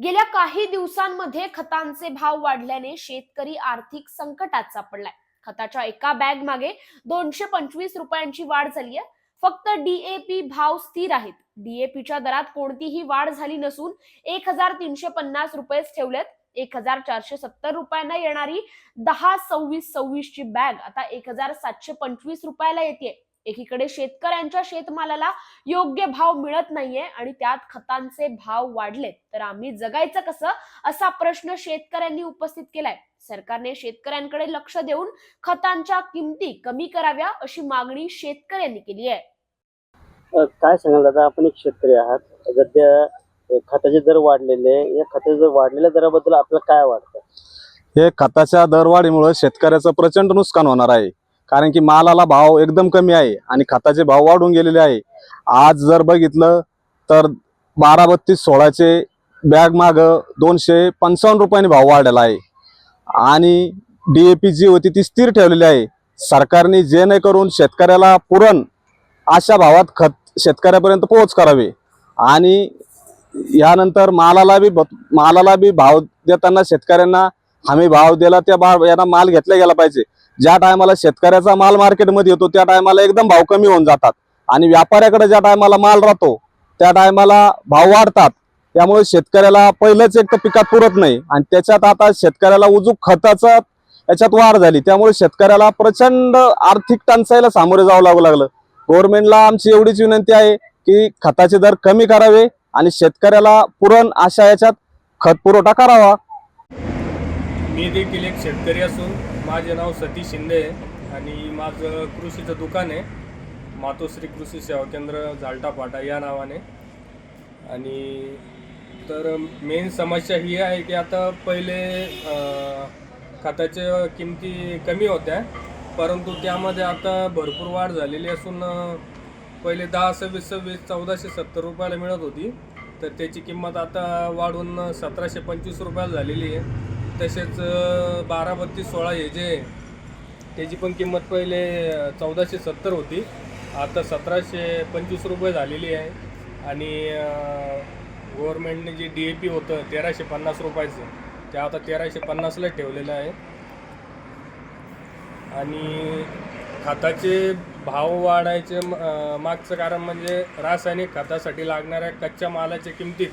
गेल्या काही दिवसांमध्ये खतांचे भाव वाढल्याने शेतकरी आर्थिक संकटात सापडलाय. खताच्या एका बॅग मागे दोनशे पंचवीस रुपयांची वाढ झाली आहे. फक्त डीएपी भाव स्थिर आहेत. डीएपीच्या दरात कोणतीही वाढ झाली नसून एक हजार तीनशे पन्नास रुपयेच ठेवलेत. एक हजार चारशे सत्तर रुपयांना येणारी दहा सव्वीस सव्वीस ची बॅग आता एक हजार सातशे पंचवीस रुपयाला येते एकीकडे शेतकऱ्यांच्या शेतमालाला योग्य भाव मिळत नाहीये आणि त्यात खतांचे भाव वाढलेत. तर आम्ही जगायचं कसं? असा प्रश्न शेतकऱ्यांनी उपस्थित केलाय. सरकारने शेतकऱ्यांकडे लक्ष देऊन खतांच्या किमती कमी कराव्या अशी मागणी शेतकऱ्यांनी केली आहे. काय सांगाल दादा? आपण एक शेतकरी आहात. सध्या खताचे दर वाढलेले. या खताचे दर वाढलेल्या दराबद्दल आपल्याला काय वाटतं? हे खताच्या दरवाढीमुळे शेतकऱ्याचं प्रचंड नुकसान होणार आहे. कारण की मालाला भाव एकदम कमी आहे आणि खताचे भाव वाढून गेलेले आहे. आज जर बघितलं तर बारा बत्तीस सोळाचे बॅग माग दोनशे पंचावन्न रुपयाने भाव वाढलेला आहे. आणि डी ए पी जी होती ती स्थिर ठेवलेली आहे. सरकारने जेणेकरून शेतकऱ्याला पुरण अशा भावात खत शेतकऱ्यापर्यंत पोहोच करावे. आणि यानंतर मालाला बी मालाला बी भाव देताना शेतकऱ्यांना हमी भाव दिला त्या भाव यांना माल घेतला गेला पाहिजे. ज्या टायमाला शेतकऱ्याचा माल मार्केटमध्ये येतो त्या टायमाला एकदम भाव कमी होऊन जातात. आणि व्यापाऱ्याकडे ज्या टायमाला माल राहतो त्या टायमाला भाव वाढतात. त्यामुळे शेतकऱ्याला पहिलंच एक तर पिकात पुरत नाही. आणि त्याच्यात आता शेतकऱ्याला उजूक खताचा याच्यात वाढ झाली. त्यामुळे शेतकऱ्याला प्रचंड आर्थिक टंचाईला सामोरे जावं लागू लागलं. गव्हर्नमेंटला आमची एवढीच विनंती आहे की खताचे दर कमी करावे आणि शेतकऱ्याला पुरण अशा याच्यात खत पुरवठा करावा. मी देखील एक शेतकरी असून माझे नाव सतीश शिंदे आहे आणि माझं कृषीचं दुकान आहे. मातोश्री कृषी सेवा केंद्र झालटापाटा या नावाने. आणि तर मेन समस्या ही आहे की आता पहिले खताच्या किमती कमी होत्या. परंतु त्यामध्ये आता भरपूर वाढ झालेली असून पहिले दहा सव्वीस सव्वीस चौदाशे सत्तर रुपयाला मिळत होती. तर त्याची किंमत आता वाढून सतराशे पंचवीस रुपयाला झालेली आहे. तसेच बारा बत्तीस सोळा हे जे त्याची पण किंमत पहिले चौदाशे सत्तर होती. आता सतराशे पंचवीस रुपये झालेली आहे. आणि गव्हर्मेंटने जे डी ए पी होतं तेराशे पन्नास रुपयाचं ते आता तेराशे पन्नासला ठेवलेलं आहे. आणि खताचे भाव वाढायचे म- मागचं कारण म्हणजे रासायनिक खतासाठी लागणाऱ्या कच्च्या मालाच्या किमतीत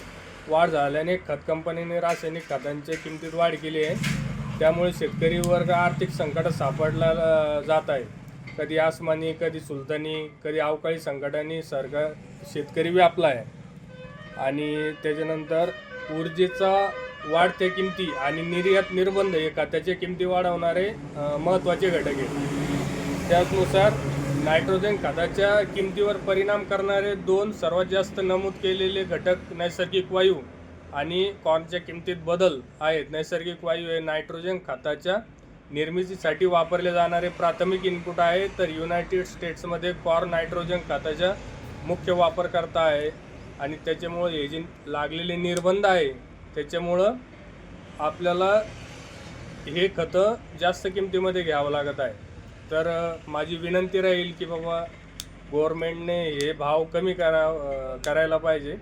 वाढ झाल्याने खत कंपनीने रासायनिक खतांच्या किमतीत वाढ केली आहे. त्यामुळे शेतकरी वर्ग आर्थिक संकटात सापडला जात आहे. कधी आसमानी कधी सुलतानी कधी अवकाळी संकटाने सरकार शेतकरी व्यापला आहे. आणि त्याच्यानंतर ऊर्जेचा वाढत्या किमती आणि निर्यात निर्बंध हे खताच्या किमती वाढवणारे महत्त्वाचे घटक आहेत. त्याचनुसार नायट्रोजन खताच्या किमतीवर परिणाम करणारे दोन सर्वात जास्त नमूद केलेले घटक नैसर्गिक वायू आणि कॉर्नच्या किमतीत बदल आहेत. नैसर्गिक वायू हे नायट्रोजन खताच्या निर्मितीसाठी वापरले जाणारे प्राथमिक इनपुट आहे. तर युनायटेड स्टेट्समध्ये कॉर्न नायट्रोजन खताच्या मुख्य वापरकर्ता आहे आणि त्याच्यामुळं हे जे लागलेले निर्बंध आहे त्याच्यामुळं आपल्याला हे खतं जास्त किमतीमध्ये घ्यावं लागत आहे. तर माझी विनंती राहील की बाबा गव्हर्मेंटने हे भाव कमी करा करायला पाहिजे.